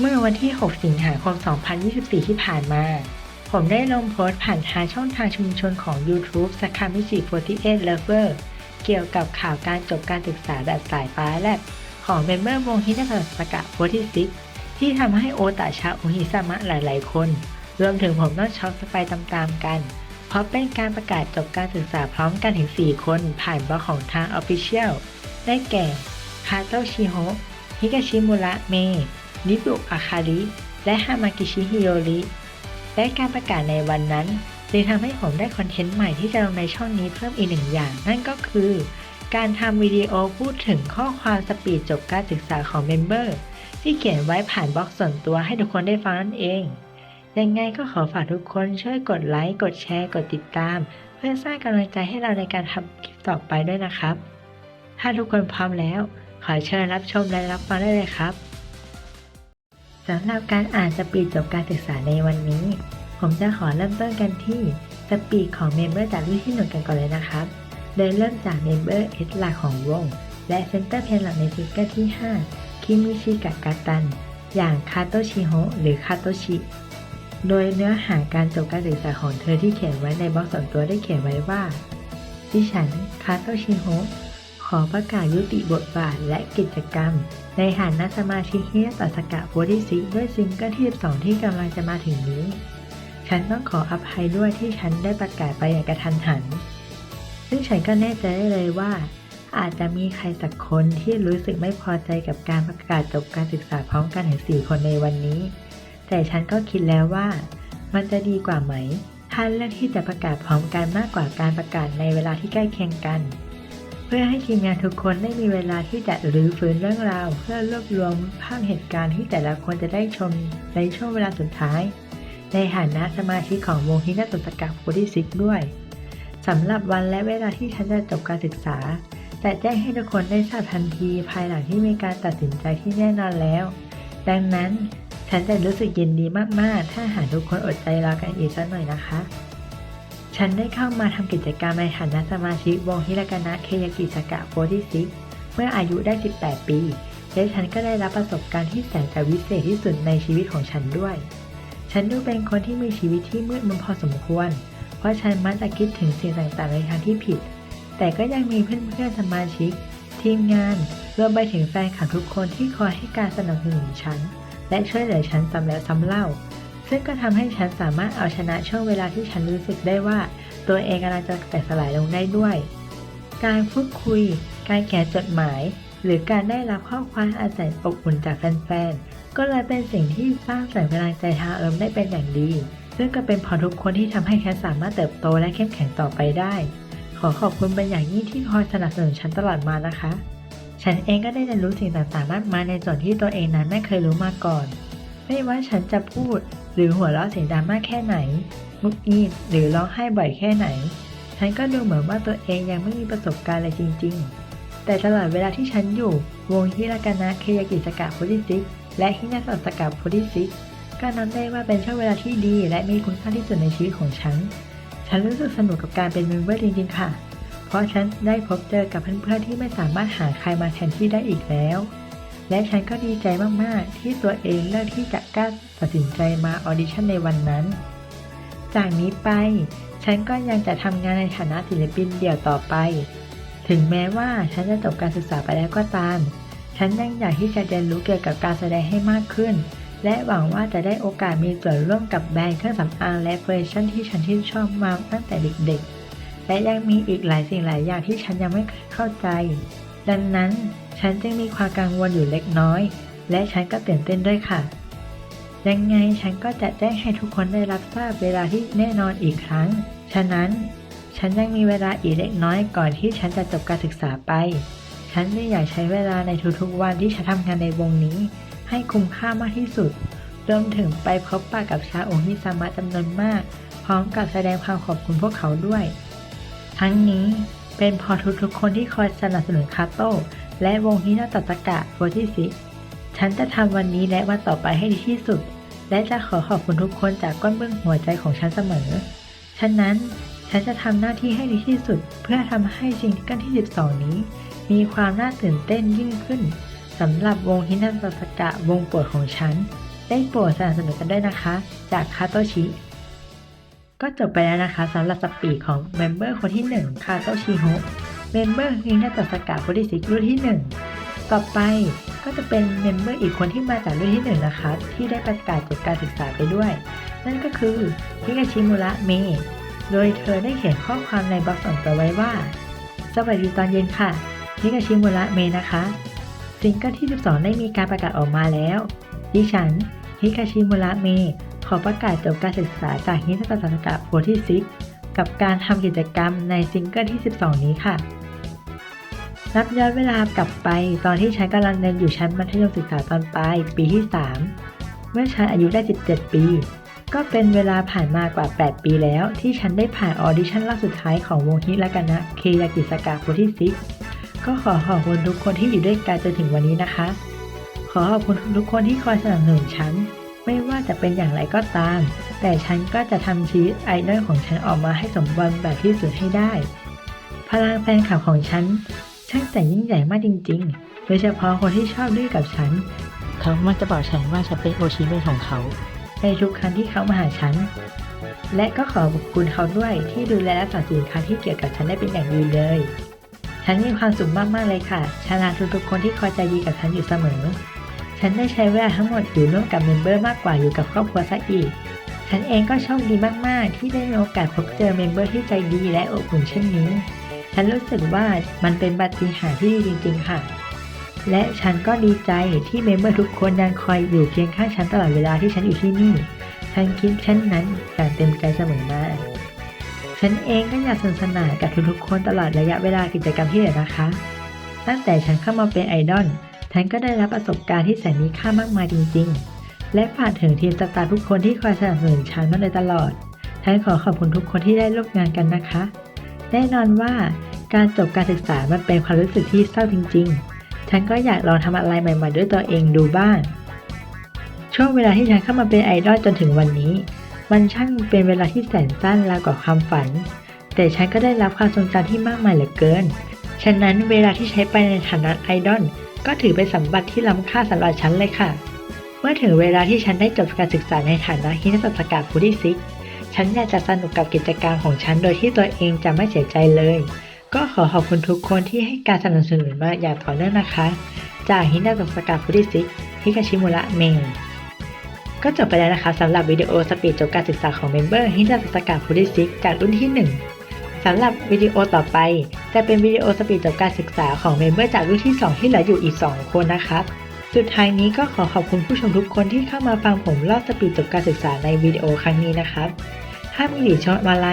เมื่อวันที่ 6 สิงหาคม 2024 ที่ผ่านมา ผมได้ลงโพสต์ผ่านทางช่องทางชุมชนของ YouTube สคามิจิ48 Lover เกี่ยวกับข่าวการจบการศึกษาแบบสายฟ้าแลบของเมมเบอร์วงฮินาสกะ46 ที่ทำให้โอตาชาโอฮิซามะหลายๆ คน รวมถึงผมต้องช็อกไปตามๆกัน เพราะเป็นการประกาศจบการศึกษาพร้อมกันถึง 4 คนผ่านบล็อกของทาง Official ได้แก่คาโตชิโฮฮิกาชิมุระเม นิบุอาคาริ และฮามากิชิฮิโรริ และการประกาศในวันนั้นเลยทำให้ผมได้คอนเทนต์ใหม่ที่จะลงในช่องนี้เพิ่มอีกหนึ่งอย่าง นั่นก็คือ การทำวิดีโอพูดถึงข้อความสปีดจบการศึกษาของเมมเบอร์ที่เขียนไว้ผ่านบล็อกส่วนตัวให้ทุกคนได้ฟังนั่นเอง ยังไงก็ขอฝากทุกคนช่วยกดไลค์ กดแชร์ กดติดตาม เพื่อสร้างกำลังใจให้เราในการทำคลิปต่อไปด้วยนะครับ ถ้าทุกคนพร้อมแล้ว ขอเชิญรับชมและรับฟังได้เลยครับ สำหรับการอ่านสปีดจบการศึกษาในวันนี้ ผมจะขอเริ่มต้นกันที่สปีดของเมมเบอร์จากรุ่นที่หนึ่งกันก่อนเลยนะครับ โดยเริ่มจากเมมเบอร์เอสหลักของวง และเซนเตอร์เพลงหลักในซิงเกิลที่ 5 คิมิชิกะกาตัน อย่างคาโตชิโฮหรือคาโตชิ โดยเนื้อหาการจบการศึกษาของเธอที่เขียนไว้ในบล็อกส่วนตัวได้เขียนไว้ว่า ดิฉัน คาโตชิโฮ ขอประกาศยุติบทบาทและกิจกรรม ในฐานะสมาชิกฮิยาตสกะโพธิซิด้วยซิงเกิลที่ 12 ที่กำลังจะมาถึงนี้ ฉันต้องขออภัยด้วยที่ฉันได้ประกาศไปอย่างกระทันหัน ซึ่งฉันก็แน่ใจได้เลยว่า อาจจะมีใครสักคนที่รู้สึกไม่พอใจกับการประกาศจบการศึกษาพร้อมกันถึง4คนในวันนี้ แต่ฉันก็คิดแล้วว่ามันจะดีกว่าไหมถ้าเลือกที่จะประกาศพร้อมกันมากกว่าการประกาศในเวลาที่ใกล้เคียงกัน เพื่อให้ทีมงานทุกคนได้มีเวลาที่จะรื้อฟื้นเรื่องราว เพื่อรวบรวมภาพเหตุการณ์ที่แต่ละคนจะได้ชมในช่วงเวลาสุดท้าย ในฐานะสมาชิกของวงฮินาตสกะโพธิซิกด้วยสำหรับวันและเวลาที่ฉันจะจบการศึกษาจะแจ้งให้ทุกคนได้ทราบทันทีภายหลังที่มีการตัดสินใจที่แน่นอนแล้ว ดังนั้นฉันจะรู้สึกยินดีมาก ๆ ถ้าหากทุกคนอดใจรอกันอีกสักหน่อยนะคะ ฉันได้เข้ามาทำกิจกรรมในฐานะสมาชิกวงฮิรากานะเคยากิสกะโพธิซิกเมื่ออายุได้ 18 ปี และฉันก็ได้รับประสบการณ์ที่แสนจะวิเศษที่สุดในชีวิตของฉันด้วย ฉันดูเป็นคนที่มีชีวิตที่มืดมนพอสมควร เพราะฉันมักจะคิดถึงสิ่งต่างๆในทางที่ผิด แต่ก็ยังมีเพื่อนๆสมาชิก ทีมงานรวมไปถึงแฟนคลับทุกคนที่คอยให้การสนับสนุนฉัน และช่วยเหลือฉันซ้ำแล้วซ้ำเล่า ซึ่งก็ทำให้ฉันสามารถเอาชนะช่วงเวลาที่ฉันรู้สึกได้ว่า ตัวเองกำลังจะแตกสลายลงได้ด้วย การพูดคุย การเขียนจดหมาย หรือการได้รับข้อความอาศัยอบอุ่นจากแฟนๆ ก็เลยเป็นสิ่งที่สร้างแสงพลังใจทางอารมณ์ได้เป็นอย่างดี ซึ่งก็เป็นพอทุกคนที่ทำให้ฉันสามารถเติบโตและเข้มแข็งต่อไปได้ ขอขอบคุณเป็นอย่างยิ่งที่คอยสนับสนุนฉันตลอดมานะคะ ฉันเองก็ได้เรียนรู้สิ่งต่างๆมากมายในส่วนที่ตัวเองนั้นไม่เคยรู้มาก่อนไม่ว่าฉันจะพูด หรือหัวเราะเสียงดังมากแค่ไหน มุกอีดหรือร้องไห้บ่อยแค่ไหน ฉันก็ดูเหมือนว่าตัวเองยังไม่มีประสบการณ์เลยจริง ๆ แต่ตลอดเวลาที่ฉันอยู่ วงฮิรากานะเคยากิสกะโพธิซิกและฮินาสสกะโพธิซิกก็นับได้ว่าเป็นช่วงเวลาที่ดี และมีคุณค่าที่สุดในชีวิตของฉัน ฉันรู้สึกสนุกกับการเป็นเมมเบอร์จริงๆค่ะ เพราะฉันได้พบเจอกับเพื่อนๆที่ไม่สามารถหาใครมาแทนที่ได้อีกแล้ว และฉันก็ดีใจมาก ๆ ที่ตัวเองเลือกที่จะกล้าตัดสินใจมาออดิชั่นในวันนั้น จากนี้ไป ฉันก็ยังจะทำงานในฐานะศิลปินเดี่ยวต่อไป ถึงแม้ว่าฉันจะจบการศึกษาไปแล้วก็ตาม ฉันยังอยากที่จะเรียนรู้เกี่ยวกับการแสดงให้มากขึ้น และหวังว่าจะได้โอกาสมีส่วนร่วมกับแบรนด์เครื่องสำอางและแฟชั่นที่ฉันชื่นชอบมาตั้งแต่เด็ก ๆ และยังมีอีกหลายสิ่งหลายอย่างที่ฉันยังไม่เข้าใจ ดังนั้น ฉันจึงมีความกังวลอยู่เล็กน้อย และฉันก็ตื่นเต้นด้วยค่ะ ยังไงฉันก็จะแจ้งให้ทุกคนได้รับทราบเวลาที่แน่นอนอีกครั้ง ฉะนั้น ฉันยังมีเวลาอีกเล็กน้อยก่อนที่ฉันจะจบการศึกษาไป ฉันจึงอยากใช้เวลาในทุกๆวันที่ฉันทำงานในวงนี้ ให้คุ้มค่ามากที่สุด รวมถึงไปพบปะกับชาโอฮิซามะจำนวนมาก พร้อมกับแสดงความขอบคุณพวกเขาด้วย ทั้งนี้เป็นพอทุกๆคนที่คอยสนับสนุนคาโต้ และวงฮินาตตะกะโฟที่สิฉันจะทำวันนี้และวันต่อไปให้ดีที่สุด และจะขอขอบคุณทุกคนจากก้นเบื้องหัวใจของฉันเสมอ ฉะนั้นฉันจะทำหน้าที่ให้ดีที่สุด เพื่อทำให้ซิงเกิลที่ 12 นี้ มีความน่าตื่นเต้นยิ่งขึ้นสำหรับวงฮินาตตะกะวงโปรดของฉัน ได้โปรดสนับสนุนกันด้วยนะคะ จากคาโตชิ ก็จบไปแล้วนะคะสำหรับสปีดของเมมเบอร์คนที่ 1 คาโตชิโฮ เมมเบอร์ฮินาตสกาโคดิซิกรุ่นที่ 1 ต่อไปก็จะเป็นเมมเบอร์อีกคนที่มาจากรุ่นที่ 1 นะคะ ที่ได้ประกาศจบการศึกษาไปด้วย นั่นก็คือฮิกาชิมุระเมโดยเธอได้เขียนข้อความในบล็อกส่วนตัวไว้ว่า สวัสดีตอนเย็นค่ะฮิกาชิมุระเมนะคะซิงเกิลที่ 12 ได้มีการประกาศออกมาแล้ว ดิฉันฮิคาชิมุระเมขอประกาศจบการศึกษาจากฮิตาตสกะโพธิซิกกับการทำกิจกรรมในซิงเกิลที่ 12 นี้ค่ะ นับย้อนเวลากลับไปตอนที่ฉันกำลังเรียนอยู่ชั้นมัธยมศึกษาตอนปลายปีที่ 3 เมื่อฉันอายุได้ 17 ปี ก็เป็นเวลาผ่านมากว่า 8 ปีแล้ว ที่ฉันได้ผ่านออดิชั่นรอบสุดท้ายของวงฮิรากานะเคยากิสกะโพธิซิกก็ขอขอบคุณทุกคนที่อยู่ด้วยกันจนถึงวันนี้นะคะ ขอขอบคุณทุกคนที่คอยสนับสนุนฉันไม่ว่าจะเป็นอย่างไรก็ตาม แต่ฉันก็จะทำชีวิตไอดอลของฉันออกมาให้สมบูรณ์แบบที่สุดให้ได้ พลังแฟนคลับของฉัน ช่างแต่ยิ่งใหญ่มากจริง ๆ โดยเฉพาะคนที่ชอบด้วยกับฉัน เขามักจะบอกฉันว่าฉันเป็นโอชิเมะของเขาในทุกครั้งที่เขามาหาฉัน และก็ขอขอบคุณเขาด้วยที่ดูแลรักษาสินค้าที่เกี่ยวกับฉันได้เป็นอย่างดีเลย ฉันมีความสุขมากๆเลยค่ะชนะทุกๆคนที่คอยใจดีกับฉันอยู่เสมอ ฉันได้ใช้เวลาทั้งหมดอยู่ร่วมกับเมมเบอร์มากกว่าอยู่กับครอบครัวซะอีก ฉันเองก็โชคดีมากๆ ที่ได้มีโอกาสพบเจอเมมเบอร์ที่ใจดีและอบอุ่นเช่นนี้ ฉันรู้สึกว่ามันเป็นปาฏิหาริย์ที่ดีจริง ๆ ค่ะ และฉันก็ดีใจที่เมมเบอร์ทุกคนยังคอยอยู่เคียงข้างฉันตลอดเวลาที่ฉันอยู่ที่นี่ ฉันคิดเช่นนั้นอย่างเต็มใจเสมอมาฉันเองก็อยากสนสนานกับทุกๆคนตลอดระยะเวลากิจกรรมที่เหลือนะคะ ตั้งแต่ฉันเข้ามาเป็นไอดอล ฉันก็ได้รับประสบการณ์ที่แสนมีค่ามากมายจริง ๆ และฝากถึงทีมสตาร์ทุกคนที่คอยสนับสนุนฉันมาโดยตลอด ฉันขอขอบคุณทุกคนที่ได้ร่วมงานกันนะคะ แน่นอนว่า การจบการศึกษามันเป็นความรู้สึกที่เศร้าจริง ๆ ฉันก็อยากลองทำอะไรใหม่ ๆ ด้วยตัวเองดูบ้าง ช่วงเวลาที่ฉันเข้ามาเป็นไอดอลจนถึงวันนี้ มันช่างเป็นเวลาที่แสนสั้นราวกับความฝัน แต่ฉันก็ได้รับความทรงจำที่มากมายเหลือเกิน ฉะนั้นเวลาที่ใช้ไปในฐานะไอดอลก็ถือเป็นสมบัติที่ล้ำค่าสำหรับฉันเลยค่ะ เมื่อถึงเวลาที่ฉันได้จบการศึกษาในฐานะฮินัสสกาฟูดิซิกฉันอยากจะสนุกกับกิจกรรมของฉันโดยที่ตัวเองจะไม่เสียใจเลย ก็ขอขอบคุณทุกคนที่ให้การสนับสนุนมาอย่างต่อเนื่องนะคะ จากฮินาสกาฟูดิซิกฮิคาชิมุระเมงก็จบไปแล้วนะคะสำหรับวิดีโอสปีดจบการศึกษาของเมมเบอร์ฮินาสกาฟูดิซิกจากรุ่นที่ 1 สำหรับวิดีโอต่อไป จะเป็นวิดีโอสปีดจบการศึกษาของเมมเบอร์จากรุ่นที่ 2 ที่เหลืออยู่อีก 2 คนนะคะสุดท้ายนี้ก็ขอขอบคุณผู้ชมทุกคนที่เข้ามาฟังผมเล่าสปีดจบการศึกษาในวิดีโอครั้งนี้นะครับ ถ้ามีหรือชอบอะไร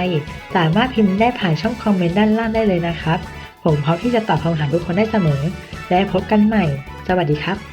สามารถพิมพ์ได้ผ่านช่องคอมเมนต์ด้านล่างได้เลยนะครับ ผมพร้อมที่จะตอบคำถามทุกคนได้เสมอ และพบกันใหม่ สวัสดีครับ